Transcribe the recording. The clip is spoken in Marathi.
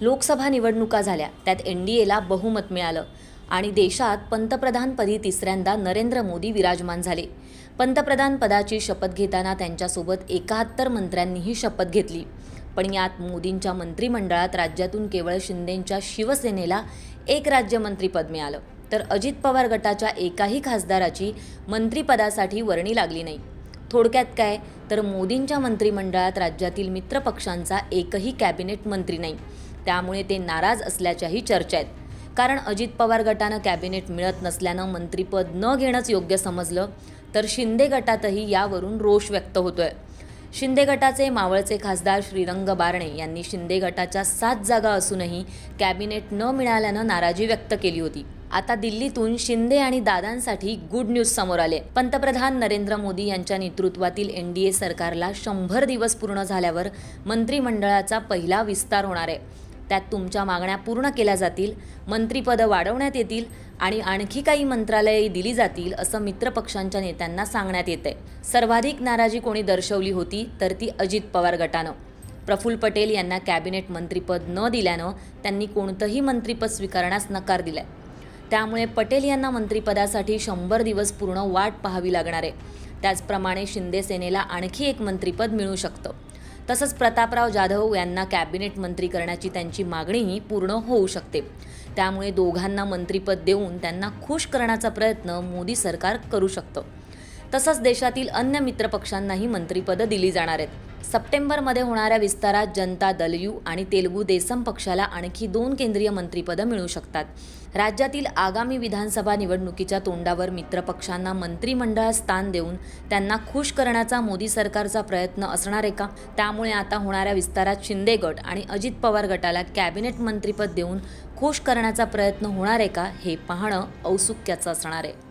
लोकसभा निवडणुका झाल्या. त्यात एन डी एला बहुमत मिळालं. आणि देशात पंतप्रधानपदी तिसऱ्यांदा नरेंद्र मोदी विराजमान झाले. पंतप्रधान पदाची शपथ घेताना त्यांच्यासोबत एकाहत्तर मंत्र्यांनीही शपथ घेतली. पण यात मोदींच्या मंत्रिमंडळात राज्यातून केवळ शिंदेंच्या शिवसेनेला एक राज्यमंत्रीपद मिळालं. तर अजित पवार गटाच्या एकाही खासदाराची मंत्रिपदासाठी वर्णी लागली नाही. थोडक्यात काय? तर मोदींच्या मंत्रिमंडळात राज्यातील मित्रपक्षांचा एकही कॅबिनेट मंत्री नाही. त्यामुळे ते नाराज असल्याच्याही चर्चा आहेत. कारण अजित पवार गटानं कॅबिनेट मिळत नसल्यानं मंत्रिपद न घेणंच योग्य समजलं तर शिंदे गटातही यावरून रोष व्यक्त होतोय. शिंदे गटाचे मावळचे खासदार श्रीरंग बारणे यांनी शिंदे गटाच्या सात जागा असूनही कॅबिनेट न मिळाल्यानं नाराजी व्यक्त केली होती. आता दिल्लीतून शिंदे आणि दादांसाठी गुड न्यूज समोर आले. पंतप्रधान नरेंद्र मोदी यांच्या नेतृत्वातील एन डी ए सरकारला शंभर दिवस पूर्ण झाल्यावर मंत्रिमंडळाचा पहिला विस्तार होणार आहे. त्यात तुमच्या मागण्या पूर्ण केल्या जातील मंत्रीपदं वाढवण्यात येतील आणि आणखी काही मंत्रालये दिली जातील असं मित्रपक्षांच्या नेत्यांना सांगण्यात येतंय. सर्वाधिक नाराजी कोणी दर्शवली होती तर ती अजित पवार गटानं. प्रफुल्ल पटेल यांना कॅबिनेट मंत्रीपद न दिल्यानं त्यांनी कोणतंही मंत्रिपद स्वीकारण्यास नकार दिलाय. त्यामुळे पटेल यांना मंत्रिपदासाठी शंभर दिवस पूर्ण वाट पाहावी लागणार आहे. त्याचप्रमाणे शिंदे सेनेला आणखी एक मंत्रिपद मिळू शकतं. तसंच प्रतापराव जाधव यांना कॅबिनेट मंत्री करण्याची त्यांची मागणीही पूर्ण होऊ शकते. त्यामुळे दोघांना मंत्रीपद देऊन त्यांना खुश करण्याचा प्रयत्न मोदी सरकार करू शकतं. तसंच देशातील अन्य मित्रपक्षांनाही मंत्रिपदं दिली जाणार आहेत. सप्टेंबरमध्ये होणाऱ्या विस्तारात जनता दल यू आणि तेलुगू देसम पक्षाला आणखी दोन केंद्रीय मंत्रिपदं मिळू शकतात. राज्यातील आगामी विधानसभा निवडणुकीच्या तोंडावर मित्रपक्षांना मंत्रिमंडळात स्थान देऊन त्यांना खुश करण्याचा मोदी सरकारचा प्रयत्न असणार आहे का? त्यामुळे आता होणाऱ्या विस्तारात शिंदे गट आणि अजित पवार गटाला कॅबिनेट मंत्रिपद देऊन खुश करण्याचा प्रयत्न होणार आहे का? हे पाहणं औत्सुक्याचं असणार आहे.